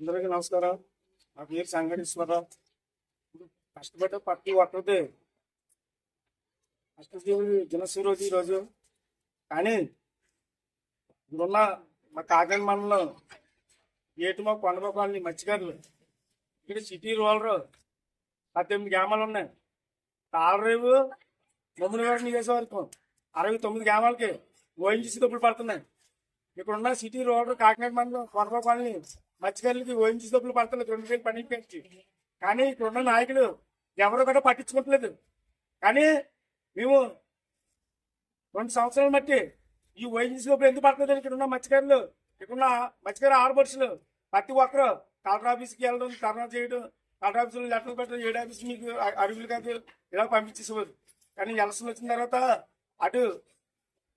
అందరికీ నమస్కారం. నా పేరు సంగడేశ్వరరావు కష్టపడ్డ పట్టి ఒక్కదే కష్టజీవి దినసూరోజు ఈరోజు. కానీ ఇప్పుడున్న మా కాకినాడ మండలం ఏటుమా కొండమ కాలనీ మత్స్యకారులు. ఇక్కడ సిటీ రోలరు పద్దెనిమిది గ్రామాలు ఉన్నాయి. తాళరేవు మమ్మల్ని నియోజకవర్గం అరవై తొమ్మిది గ్రామాలకి ఓఎన్జీసీ డబ్బులు పడుతున్నాయి. ఇక్కడ ఉన్న సిటీ రోడ్డు కాకినాడ మండలం కొరవ కాలనీ మత్స్యకారులకి ఓఎన్జీ డబ్బులు పడతలేదు రెండు వేలు పని పెంచి కానీ ఇక్కడ ఉన్న నాయకులు ఎవరు కూడా పట్టించుకోవట్లేదు. కానీ మేము రెండు సంవత్సరాలు బట్టి ఈ ఓఎన్జీ డబ్బులు ఎందుకు పడుతుంది ఇక్కడ ఉన్న మత్స్యకారులు ఇక్కడ ఉన్న మత్స్యకారు ఆడపడుచులు ప్రతి ఒక్కరు కలెక్టర్ ఆఫీస్కి వెళ్ళడం ధర్నా చేయడం కలెక్టర్ ఆఫీసులో లెటర్లు పెట్టడం ఏడు ఆఫీస్ మీకు అరుగులు కాదు ఇలా పంపించేసేవారు కానీ ఎలక్షన్ వచ్చిన తర్వాత అటు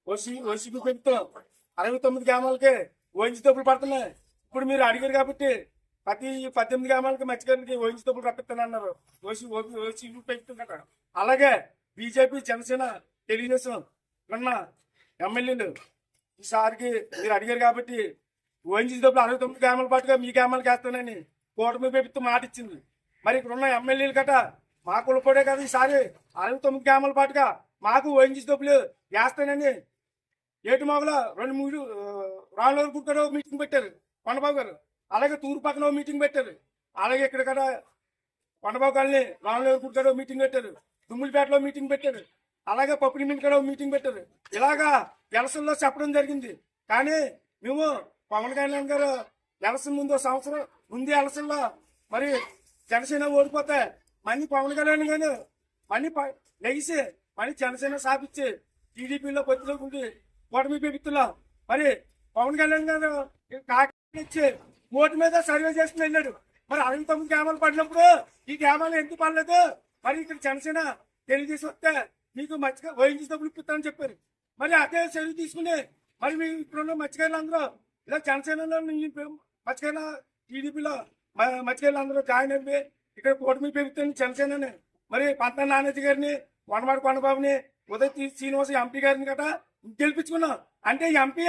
ఓసీ ఓసీపీ ప్రభుత్వం అరవై తొమ్మిది గ్రామాలకే ఓయించి డబ్బులు పడుతున్నాయి. ఇప్పుడు మీరు అడిగారు కాబట్టి ప్రతి పద్దెనిమిది గ్రామాలకి మత్స్యకారులకి ఓయించి తప్పులు రప్పిస్తానన్నారు. ఓసి ఓసి ప్రభుత్వం కదా అలాగే బీజేపీ జనసేన తెలుగుదేశం ఉన్న ఎమ్మెల్యేలు ఈసారికి మీరు అడిగారు కాబట్టి ఓఎన్జీ డబ్బులు అరవై తొమ్మిది గ్రామాల పాటుగా మీ గ్రామాలకు వేస్తానని కూటమి ప్రభుత్వం మాట ఇచ్చింది. మరి ఇక్కడ ఉన్న ఎమ్మెల్యేలు గట మా కులపడే కదా ఈసారి అరవై తొమ్మిది గ్రామాల పాటుగా మాకు ఓఎన్జీ డబ్బులు వేస్తానని ఏటు మొగల రెండు మూడు రాళ్ళూరు గుట్టలో మీటింగ్ పెట్టారు. కొండబాబు గారు. అలాగే తూర్పు పక్కన ఓ మీటింగ్ పెట్టారు. అలాగే ఇక్కడ కదా కొండబాబు గారిని రామలేవరకుడి గుట్టలో మీటింగ్ పెట్టారు. తుమ్ములపేటలో మీటింగ్ పెట్టారు. అలాగే పప్పుని మింకలో మీటింగ్ పెట్టారు. ఇలాగా ఎలసల్లో చెప్పడం జరిగింది. కానీ మేము పవన్ కళ్యాణ్ గారు ఎలసిన ముందు సంవత్సరం ముందే ఎలసల్లో మరి జనసేన ఓడిపోతే మళ్ళీ పవన్ కళ్యాణ్ గారు మళ్ళీ లెగిసి మళ్ళీ జనసేన స్థాపించి టీడీపీలో పొత్తులోకి ఉండి కూటమి ప్రభుత్వంలో మరి పవన్ కళ్యాణ్ గారు కాకినాడ ఇచ్చి ఓటు మీద సర్వే చేసుకుని వెళ్ళాడు. మరి అరవై తొమ్మిది గ్రామాలు పడినప్పుడు ఈ గ్రామాలు ఎందుకు పడలేదు? మరి ఇక్కడ జనసేన తెలుగుదేశం వస్తే మీకు మత్స్యకారు వైద్య డబ్బులు ఇప్పిస్తానని చెప్పారు. మరి అదే చర్య తీసుకుని మరి మీ ఇప్పుడున్న మత్స్యకారులు అందరూ ఇలా జనసేనలో మత్స్యకారుల టీడీపీలో మత్స్యకారులు అందరూ జాయిన్ అయిపోయి ఇక్కడ కూటమి పెరుగుతుంది జనసేనని మరి పంత నానాజీ గారిని వనమాడి కొండబాబుని ఉదయ్ శ్రీనివాస ఎంపీ గారిని గట గెలిపించుకున్నాం. అంటే ఎంపీ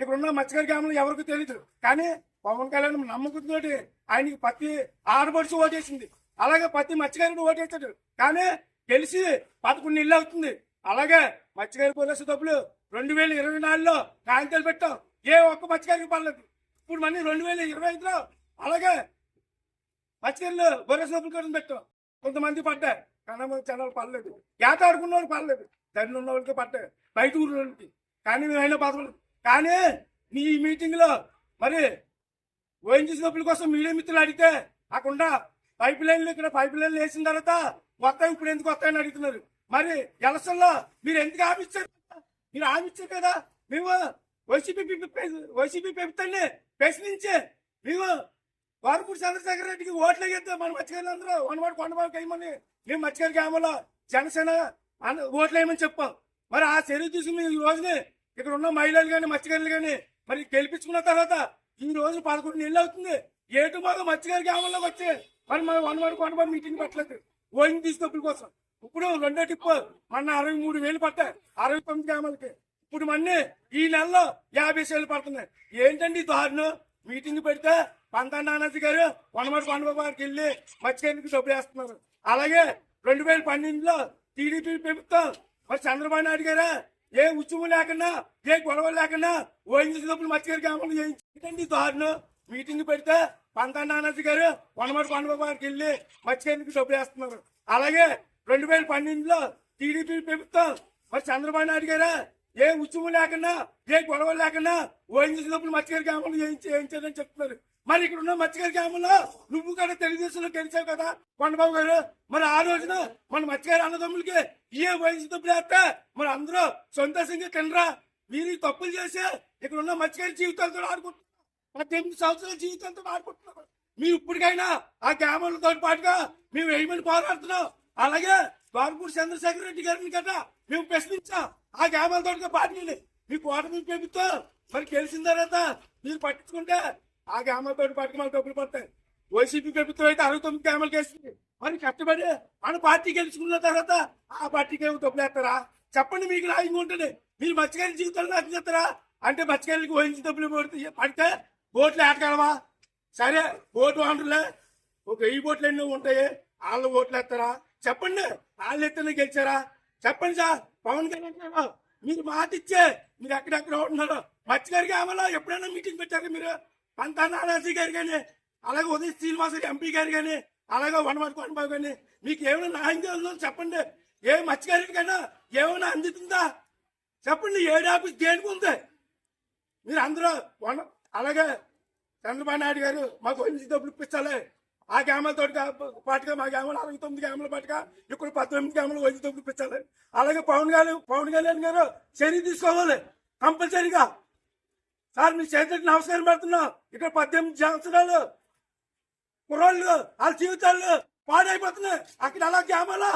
ఇక్కడ ఉన్న మత్స్యకారి గ్రామంలో ఎవరికి తెలియదు కానీ పవన్ కళ్యాణ్ నమ్మకంతో ఆయనకి ప్రతి ఆడబడిచి ఓటేసింది. అలాగే ప్రతి మత్స్యకారుడు ఓటేస్తాడు కానీ గెలిచి పదకొండు ఇల్లు అవుతుంది. అలాగే మత్స్యకారి పోలీసు డబ్బులు రెండు వేల ఇరవై నాలుగులో కాగితాలు పెట్టాం. ఏ ఒక్క మత్స్యకారికి పడలేదు ఇప్పుడు మళ్ళీ రెండు వేల ఇరవై ఐదులో అలాగే మత్స్యకారులు బొరస డబ్బులు కోసం పెట్టాం. కొంతమంది పడ్డాయి. కన్నమ జనాలు పడలేదు. ఏట ఆడుకున్న వాళ్ళు పడలేదు. ధరలు ఉన్న వాళ్ళకి పడ్డారు బయట కానీ మేము అయినా మేమైనా కానీ మీ మీటింగ్లో మరి ఓఎన్జీసీ డబ్బుల కోసం మీడియా మిత్రులు అడిగితే అక్కడ పైప్ లైన్లు ఇక్కడ పైప్ లైన్లు వేసిన తర్వాత కొత్త ఇప్పుడు ఎందుకు వస్తాయని అడుగుతున్నారు. మరి ఎలక్షన్లో మీరు ఎందుకు హామీ మీరు హామీ కదా? మేము వైసీపీ వైసీపీ ప్రభుత్వాన్ని ప్రశ్నించి మేము వారపూడి చంద్రశేఖర రెడ్డికి ఓట్లు వేయద్దు. మన మత్స్యకారులు అందరూ వనవాడు కొండవాడికి వేయమని. మేము మత్స్యకారు గ్రామంలో జనసేన అన్న ఓట్లు వేయమని చెప్పాం. మరి ఆ చర్య తీసుకుని ఈ రోజునే ఇక్కడ ఉన్న మహిళలు కానీ మత్స్యకారులు కానీ మరి గెలిపించుకున్న తర్వాత ఈ రోజు పదకొండు నెలలు అవుతుంది. ఏటు బాగా మత్స్యకారి గ్రామంలోకి వచ్చి మరి మన వన్ వరకు వన్ వన్ మీటింగ్ పెట్టలేదు. ఓయింగ్ తీసుకొప్పుల కోసం. ఇప్పుడు రెండో టిప్పు మన అరవై మూడు వేలు పట్టాయి అరవై తొమ్మిది గ్రామాలకి. ఇప్పుడు మన్ని ఈ నెలలో యాభై వేలు పడుతున్నాయి. ఏంటండి దారుణం? మీటింగ్ పెడితే పంతా నానాజీ గారు వనమటి కొండబాబు గారికి వెళ్ళి మత్స్యకారులకు డబ్బులు వేస్తున్నారు. అలాగే రెండు వేల పన్నెండులో టీడీపీ ప్రభుత్వం మరి చంద్రబాబు నాయుడు గారా ఏ ఉత్సవం లేకుండా ఏ గొడవ లేకుండా ఓఎన్జీ డబ్బులు మత్స్యకారి గ్రామంలో చేయించండి దారుణం. మీటింగ్ పెడితే పంతా నానాజీ గారు వనమడి కొండబాబు గారికి వెళ్ళి మత్స్యకారులకు డబ్బులు వేస్తున్నారు. అలాగే రెండు వేల పన్నెండులో టీడీపీ ప్రభుత్వం మరి చంద్రబాబు నాయుడు గారా ఏ ఉద్యమం లేకుండా ఏ గొడవ లేకుండా ఓయించినప్పుడు మత్స్యకారి గ్రామంలో చేయించేదని చెప్తున్నారు. మరి ఇక్కడ ఉన్న మత్స్యకారి గ్రామంలో నువ్వు కూడా తెలుగుదేశంలో గెలిచావు కదా కొండబాబు గారు. మరి ఆ రోజున మన మత్స్యకారి అన్నదమ్ములకి ఏ వయసు వేస్తే మరి అందరూ సంతోషంగా తినరా? మీరు తప్పులు చేసి ఇక్కడ ఉన్న మత్స్యకారి జీవితాలతో ఆడుకుంటున్నారు. పద్దెనిమిది సంవత్సరాల జీవితంతో ఆడుకుంటున్నారు. మీరు ఇప్పటికైనా ఆ గ్రామాలతో పాటుగా మేము వేయమని పోరాడుతున్నాం. అలాగే బాబుపూడి చంద్రశేఖర రెడ్డి గారిని కదా మేము ప్రశ్నించాం. ఆ గ్రామాలతో పార్టీని మీ కూటమి ప్రభుత్వం మరి గెలిచిన తర్వాత మీరు పట్టించుకుంటే ఆ గ్యామల తోటి పట్టుకు మనకు డబ్బులు పడతాయి. వైసీపీ ప్రభుత్వం అయితే అరవై తొమ్మిది గ్రామాలు వేసింది మరి కష్టపడి మన పార్టీ గెలుచుకున్న తర్వాత ఆ పార్టీకి ఏమో డబ్బులు వేస్తారా? చెప్పండి మీకు రాయింగ్ ఉంటుంది మీరు మత్స్యకారి జీవితాలు నాకు చేస్తారా? అంటే మత్స్యకారులకు వహించి డబ్బులు పడితే పడితే బోట్లు ఏటగలవా సరే బోటు అంటులే ఒక వెయ్యి బోట్లు ఎన్నో ఉంటాయి. వాళ్ళు ఓట్లు వేస్తారా? చెప్పండి. వాళ్ళు ఎత్తున గెలిచారా? చెప్పండి సార్. పవన్ కళ్యాణ్ గారు మీరు మాట ఇచ్చే మీరు ఎక్కడెక్కడ ఉంటున్నారు. మత్స్య గారికి ఆమెలో ఎప్పుడైనా మీటింగ్ పెట్టారు మీరు? పంతా నానాజీ గారు కానీ అలాగే ఉదయ్ శ్రీనివాస ఎంపీ గారు కానీ అలాగే వనమతి కొండబాబు కానీ మీకు ఏమైనా న్యాయం చేస్తుందో చెప్పండి. ఏ మత్స్య గారికి కన్నా ఏమైనా అందుతుందా? చెప్పండి ఏడు ఆఫీస్ దేనికి ఉంది? మీరు అందరూ వన అలాగే చంద్రబాబు నాయుడు గారు మాకు ఎనిమిది డబ్బులు ఇప్పించాలి ఆ గ్రామాలతో పాటుగా మా గ్రామాలు అరవై తొమ్మిది గ్రామాల పాటుగా ఇక్కడ పద్దెనిమిది గ్రామాలు వైద్య తొమ్మిది అలాగే పవన్ గారు పవన్ కళ్యాణ్ గారు చర్య తీసుకోవాలి కంపల్సరీగా. సార్ మీ చేతులకు నమస్కారం పెడుతున్నా. ఇక్కడ పద్దెనిమిది సంవత్సరాలు కుర్రోళ్ళు వాళ్ళ జీవితాలు పాడైపోతున్నాయి. అక్కడ అలా గ్రామాలు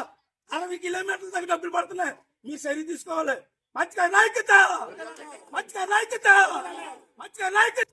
అరవై కిలోమీటర్ల దగ్గర డబ్బులు పడుతున్నాయి. మీరు చర్య తీసుకోవాలి. మంచిగా నాయకత మంచిగా నాయకత మంచిగా నాయకత